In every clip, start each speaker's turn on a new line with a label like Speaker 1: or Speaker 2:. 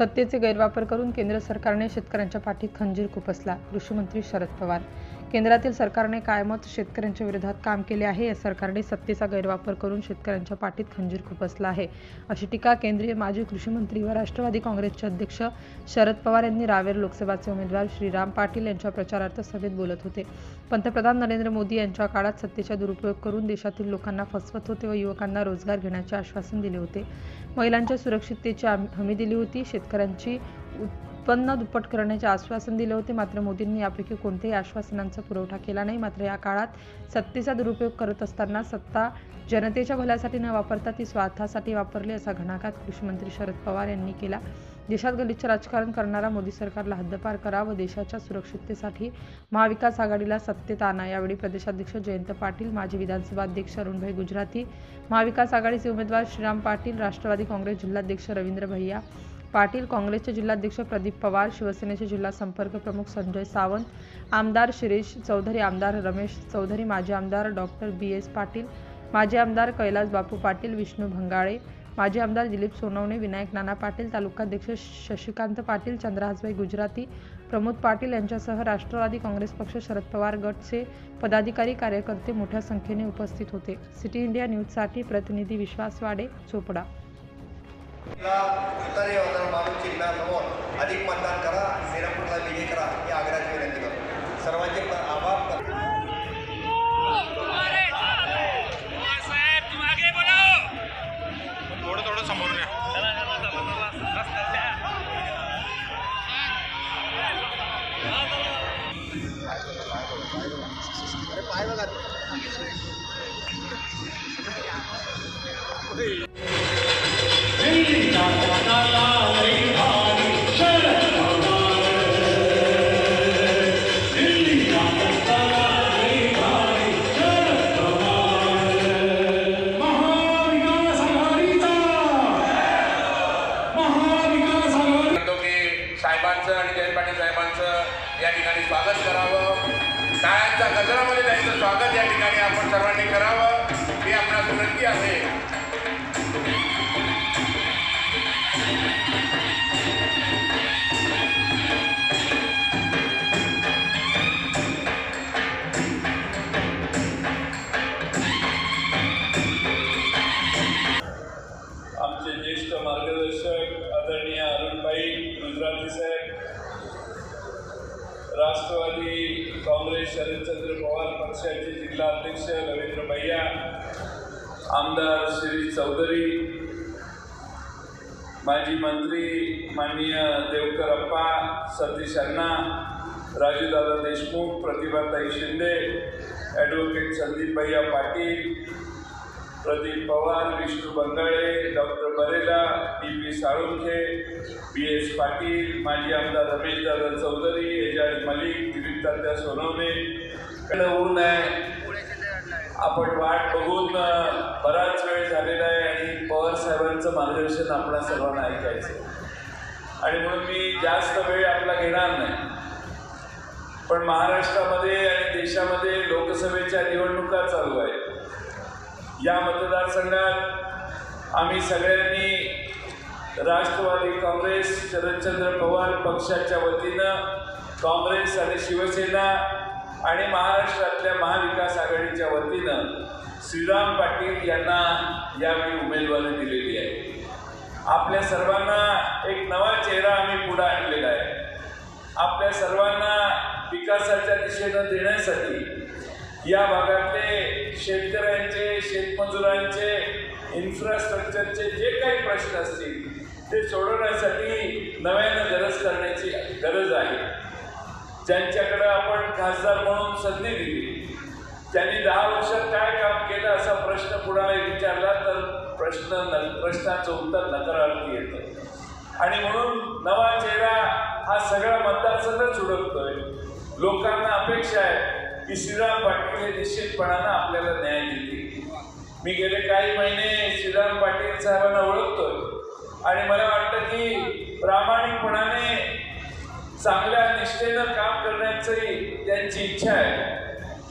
Speaker 1: सत्तेचे गैरवापर करून केंद्र सरकारने शेतकऱ्यांच्या पाठीत खंजीर खुपसला कृषीमंत्री शरद पवार. केंद्रातील सरकारने कायमच शेतकऱ्यांच्या विरोधात काम केले आहे. या सरकारने सत्तेचा गैरवापर करून शेतकऱ्यांच्या पाठीत खंजीर खुपसला आहे. अशी टीका केंद्रीय माजी कृषीमंत्री व राष्ट्रवादी काँग्रेसचे अध्यक्ष शरद पवार यांनी रावेर लोकसभाचे उमेदवार श्रीराम पाटील यांच्या प्रचारार्थ सभेत बोलत होते. पंतप्रधान नरेंद्र मोदी यांच्या काळात सत्तेचा दुरुपयोग करून देशातील लोकांना फसवत होते व युवकांना रोजगार घेण्याचे आश्वासन दिले होते. महिलांच्या सुरक्षिततेची हमी दिली होती. शेतकऱ्यांची उत्पन्न दुप्पट करण्याचे आश्वासन दिले होते. मात्र मोदींनी यापैकी कोणत्याही आश्वासनांचा पुरवठा केला नाही. मात्र या काळात सत्तेचा दुरुपयोग करत असताना सत्ता जनतेच्या भल्यासाठी न वापरता ती स्वार्थासाठी वापरली असा घणाघात कृषीमंत्री शरद पवार यांनी केला. देशात गलिच्छ राजकारण करणारा मोदी सरकारला हद्दपार करा व देशाच्या सुरक्षिततेसाठी महाविकास आघाडीला सत्तेत आणा. यावेळी प्रदेशाध्यक्ष जयंत पाटील माजी विधानसभा अध्यक्ष अरुणभाई गुजराती महाविकास आघाडीचे उमेदवार श्रीराम पाटील राष्ट्रवादी काँग्रेस जिल्हाध्यक्ष रवींद्र भैया पाटील काँग्रेसचे जिल्हाध्यक्ष प्रदीप पवार शिवसेनेचे जिल्हा संपर्क प्रमुख संजय सावंत आमदार शिरीष चौधरी आमदार रमेश चौधरी माजी आमदार डॉक्टर बी एस पाटील माजी आमदार कैलास बापू पाटील विष्णू भंगाळे माजी आमदार दिलीप सोनवणे विनायक नाना पाटील तालुकाध्यक्ष शशिकांत पाटील चंद्रहासबाई गुजराती प्रमोद पाटील यांच्यासह राष्ट्रवादी काँग्रेस पक्ष शरद पवार गटचे पदाधिकारी कार्यकर्ते मोठ्या संख्येने उपस्थित होते. सिटी इंडिया न्यूजसाठी प्रतिनिधी विश्वास वाडे चोपडा.
Speaker 2: ला तुतारी होणार माणूस चिन्हासमोर अधिक मतदान करा श्रीरामपूरला विजय करा ही आग्रहाची विनंती करतो. सर्वांचे प- आभार.
Speaker 3: साहेब
Speaker 4: साहेबांचं आणि साहेबांचं या ठिकाणी स्वागत करावं. टाळ्यांच्या गजरामध्ये त्यांचं स्वागत या ठिकाणी आपण सर्वांनी करावं. ही आपणास विनंती आहे
Speaker 5: आमचे ज्येष्ठ मार्गदर्शक आदरणीय अरुणभाई गुजराती साहेब राष्ट्रवादी काँग्रेस शरदचंद्र पवार पक्षाचे जिल्हा अध्यक्ष रवींद्र भैया आमदार श्री चौधरी माजी मंत्री माननीय Devkar Appa Satish Anna Rajudada Deshmukh Pratibhatai Shinde advocate Sandeep Bhaiya Patil Pradeep Pawar Vishnu Bangale doctor Barela D P Salunkhe B S Patil माजी आमदार रमेशदादा चौधरी एजाज मलिक दिलीप तात्या सोनवणे. कडे आहे आपण वाट बघून बराच वेळ झालेला आहे आणि पवार साहेबांचं मार्गदर्शन आपल्या सर्वांना ऐकायचं आणि म्हणून मी जास्त वेळ आपला घेणार नाही. पण महाराष्ट्रामध्ये आणि देशामध्ये लोकसभेच्या निवडणुका चालू आहेत. या मतदारसंघात आम्ही सगळ्यांनी राष्ट्रवादी काँग्रेस शरदचंद्र पवार पक्षाच्या वतीनं काँग्रेस आणि शिवसेना आणि महाराष्ट्रातल्या महाविकास आघाडीच्या वतीनं श्रीराम पाटील यांना यावेळी उमेदवारी दिलेली आहे. आपल्या सर्वांना एक नवा चेहरा आम्ही पुढे आणलेला आहे. आपल्या सर्वांना विकासाच्या दिशेनं देण्यासाठी या भागातले शेतकऱ्यांचे शेतमजुरांचे इन्फ्रास्ट्रक्चरचे जे काही प्रश्न असतील ते सोडवण्यासाठी नव्यानं गरज करण्याची गरज आहे. ज्यांच्याकडं आपण खासदार म्हणून संधी दिली त्यांनी दहा वर्षात काय काम केलं असा प्रश्न कुणाला विचारला तर प्रश्न न प्रश्नाचं उत्तर नकारार्थी येतं. आणि म्हणून नवा चेहरा हा सगळा मतदारसंघच उडकतोय. लोकांना अपेक्षा आहे की श्रीराम पाटील हे निश्चितपणानं आपल्याला न्याय देतील. मी गेले काही महिने श्रीराम पाटील साहेबांना ओळखतोय. आणि मला वाटतं की प्रामाणिकपणाने चांगल्या निष्ठेनं काम करण्याची त्यांची इच्छा आहे.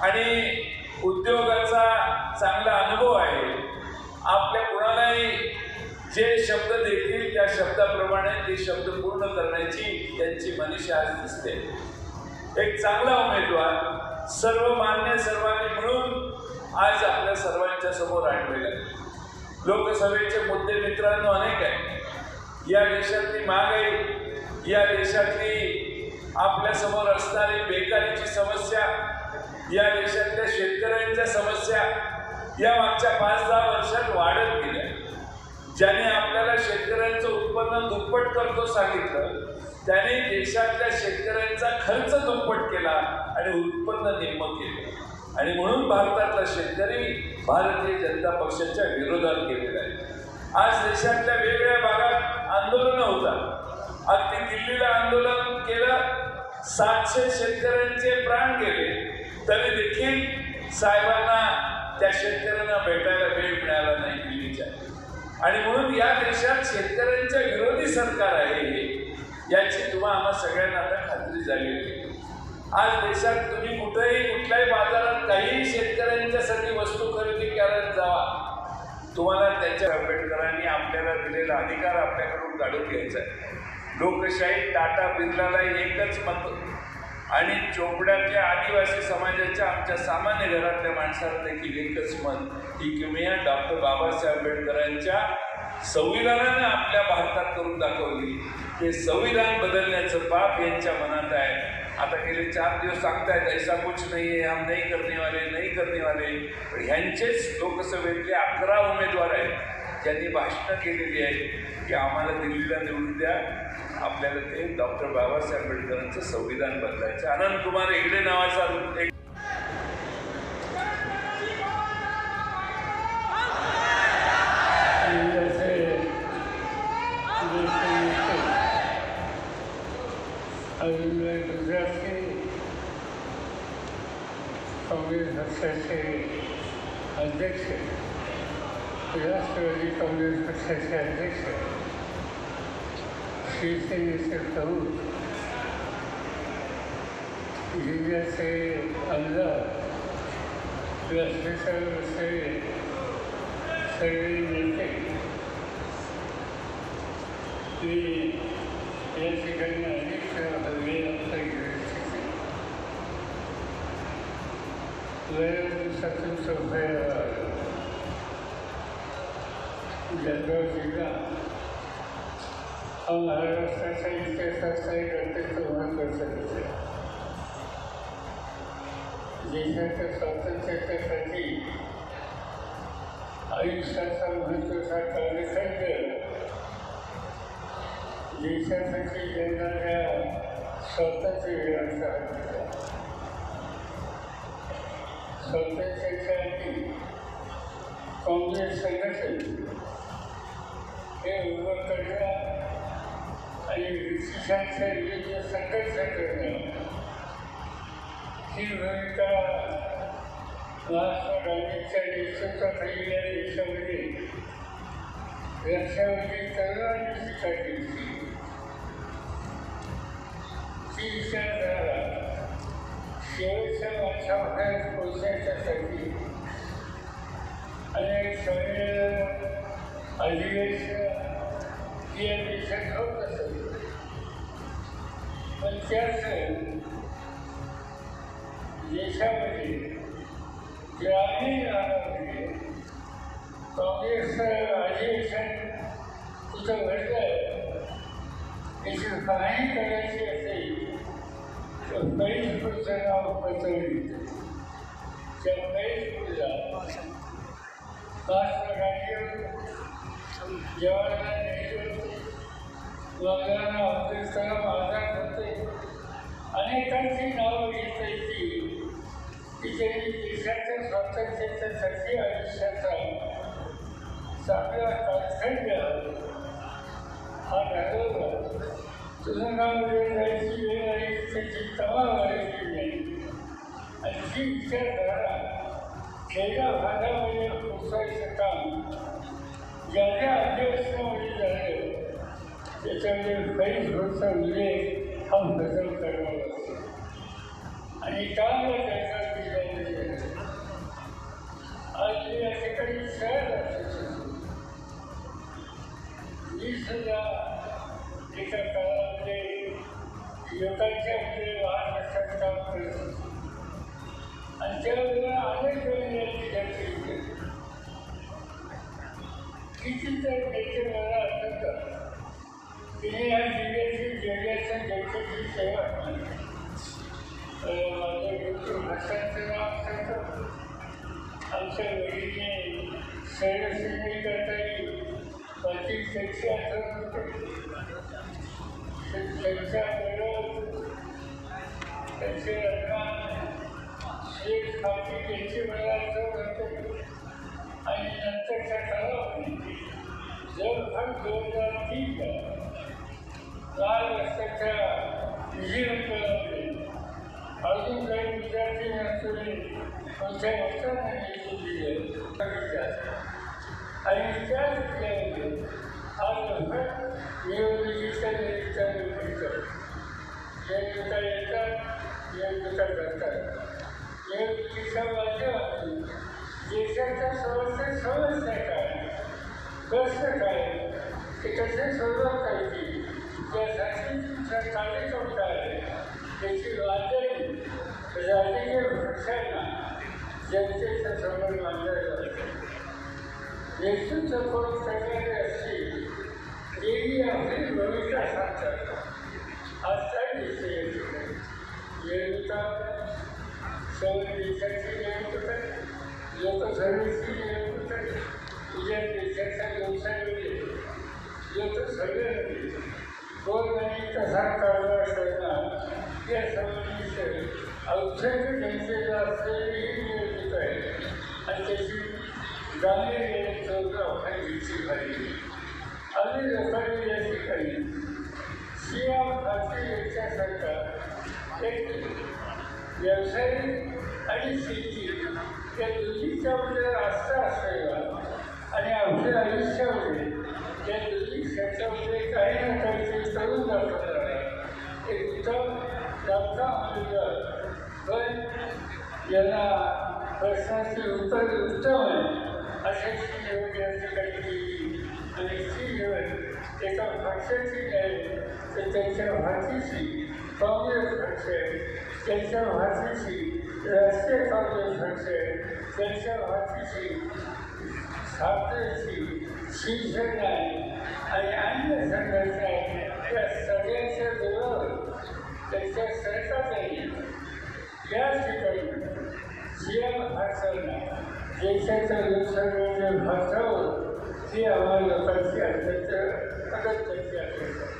Speaker 5: आणि उद्योगाचा चांगला अनुभव आहे. आपल्या कुणालाही जे शब्द देतील त्या शब्दाप्रमाणे ते शब्द पूर्ण करण्याची त्यांची मनीषा आज दिसते. एक चांगला उमेदवार सर्व मान्य सर्वांनी मिळून आज आपल्या सर्वांच्या समोर आणलेला आहे लोकसभेचे मुद्दे मित्रांनो अनेक आहेत. या देशातली महागाई या देशातली आपल्यासमोर असणारी बेकारीची समस्या या देशातल्या शेतकऱ्यांच्या समस्या या मागच्या पाच दहा वर्षात वाढत गेल्या. ज्याने आपल्याला शेतकऱ्यांचं उत्पन्न दुप्पट करतो सांगितलं त्याने देशातल्या शेतकऱ्यांचा खर्च दुप्पट आणि उत्पन्न निम्म केले. आणि म्हणून भारतातला शेतकरी भारतीय जनता पक्षाच्या विरोधात गेलेला आहे. आज देशातल्या वेगवेगळ्या भागात आंदोलनं होतात. अगदी दिल्लीला आंदोलन केलं सातशे शेतकऱ्यांचे प्राण गेले. तरी देखील साहेबांना त्या शेतकऱ्यांना भेटायला वेळ मिळाला नाही दिल्लीच्या. आणि म्हणून या देशात शेतकऱ्यांच्या विरोधी सरकार आहे हे याची तुम्हा आम्हा सगळ्यांना आता खात्री झालेली आहे. आज देशात तुम्ही कुठेही कुठल्याही बाजारात काहीही शेतकऱ्यांच्यासाठी वस्तू खरेदी करत जावा तुम्हाला त्यांच्या आंबेडकरांनी आपल्याला दिलेला अधिकार आपल्याकडून काढून घ्यायचा आहे. लोकशाही टाटा बिर्लाला एकच मत. आणि चोपड्यातल्या आदिवासी समाजाच्या आमच्या सामान्य घरातल्या माणसाला देखील एकच मत. की किमया डॉक्टर बाबासाहेब आंबेडकरांच्या संविधानानं आपल्या भारतात करून दाखवली. ते संविधान बदलण्याचं पाप यांच्या मनात आहे. आता गेले चार दिवस सांगतायत ऐसा कुछ नाही आहे हम नाही करणे वाले नाही करणे वाले. पण ह्यांचेच लोकसभेतले अकरा उमेदवार आहेत ज्यांनी भाषणं केलेली आहेत की आम्हाला दिल्लीला निवडून द्या. आपल्याला ते डॉक्टर बाबासाहेब आंबेडकरांचं संविधान बदलायचं. अनंत कुमार हेगडे नावाचा एक
Speaker 3: जैसे जैसे अभी मैं गुजरात के कांग्रेस पक्षाचे अध्यक्ष राष्ट्रवादी काँग्रेस पक्षाचे अध्यक्ष शिवसेनेचे प्रमुख जिल्ह्याचे आमदार राष्ट्रीय सगळे नेते मी या ठिकाणी अनेक वेळ आपला वेळ दिवसातून सफाई जळगाव जिल्हा हा महाराष्ट्राच्या इतिहासाचा एक अत्यंत महत्त्वाचा विषय देशाच्या स्वातंत्र्यासाठी आयुष्याचा महत्त्वाचा कार्यखंड देशासाठी येणाऱ्या स्वातंत्र्य वीरांचा स्वातंत्र्याच्या आधी काँग्रेस संघटन हे विवरण करणं आणि ब्रिटिशांच्या विरुद्ध संघर्ष करणं ही भूमिका महात्मा गांधींच्या नेतृत्वाखाली या देशामध्ये लक्षावधी तरुणांनी स्वीकारली होती ती विचारधारा शेवटच्या माणसापर्यंत अनेक संमेलन अधिवेशन या देशात होत असेल पण त्याच देशामध्ये ग्रामीण भागामध्ये काँग्रेसचं अधिवेशन कुठं घडलं याची काही करायची असेल तर फैजपूरचं नाव पचवली त्या फैजपूरला महात्मा गांधी जवाहरलाल नेहरू मौलाना अब्दुल होते अनेकांची नावं घेता येतील की त्यांनी देशाच्या स्वातंत्र्याच्यासाठी आयुष्याचा चांगला कालखंड हा घालवला तुरुंगामध्ये जायची वेळ आहे त्याची तमा वाढायची नाही आणि ही विचारधारा खेड्या भागामध्ये पोचायचं काम ज्या ज्या अधिवेशनामध्ये झालं त्याच्यामध्ये काही होता उल्लेख हा बदल करावा लागतो आणि चांगला त्याचा दिला आज या ठिकाणी शहर वीस हजार एका काळामध्ये लोकांच्या पुढे वाहन रस्त्यात काम करत आणि त्यावेळेला अनेक कितीतरी नेते मला तिने या जिल्ह्याची जिल्ह्याच्या जनतेची सेवा केली अं, आमच्या करता येईल बाकी त्यांची आठवण होते त्यांचे शेख खाती मला आठवण आणि नंतरच्या काळामध्ये जवळपास दोन हजार तीनला लाल रस्त्याच्या विजयनगरामध्ये अजून काही विद्यार्थी नसलेले कोणत्या वस्तांना दिले आणि त्या विद्यालयामध्ये आज नंतर निवडणुकीच्या निमित्ताने मिळतं निवडणुका येतात निवडणुका करतात निवडणुकीच्या माध्यमातून देशाच्या समस्या समस्या काय प्रश्न काय? ते कसे सोडवता येतील त्यासाठी तुमचा कार्यक्रम काय आहे. त्याची मांडणी राजकीय पक्षांना जनतेचा समोर मांडायला लागते नेतृत्व कोण करणारे असतील तेही आपली भूमिका सांगतात. आज विषय येतो. या ठिकाणी निवडणुका सर्व देशाची निवडणूक आहे लोकसभेची आहे देशाचा व्यवसाय होईल लोक सगळे दोन आणि कसा कारभार करणार या संबंधीचे औषध जनतेला असलेली निवडणूक आहे आणि त्याची गांभीर्य चौदा घेतली पाहिजे आणि लोकांनी या ठिकाणी सीएम भारतीय यांच्यासारखा एक व्यवसाय आणि शेती या दोन्हीच्यामध्ये आस्था असलेला आणि आपल्या आयुष्यामध्ये या दोन्ही क्षेत्रामध्ये काही ना काहीतरी करून दाखवणारा एक उत्तम लाभका मुलगा पण यांना प्रश्नाचे उत्तर उत्तम आहे अशाची निवड या ठिकाणी केली आणि ती निवड एका भाषेची नाही तर त्यांच्या भाषेशी काँग्रेस पक्ष आहे त्यांच्या भाषेची राष्ट्रीय काँग्रेस पक्ष आहे त्यांच्या भाषेची छात्रची शिवसेना आहे आणि अन्य संघटना आहे या सगळ्यांच्या जोरावर त्यांच्या सरकारने या ठिकाणी सीएम भाषांना देशाच्या लोकसभेच्या भाषावर ही आम्हाला लोकांची अत्यंत अगत्याची अपेक्षा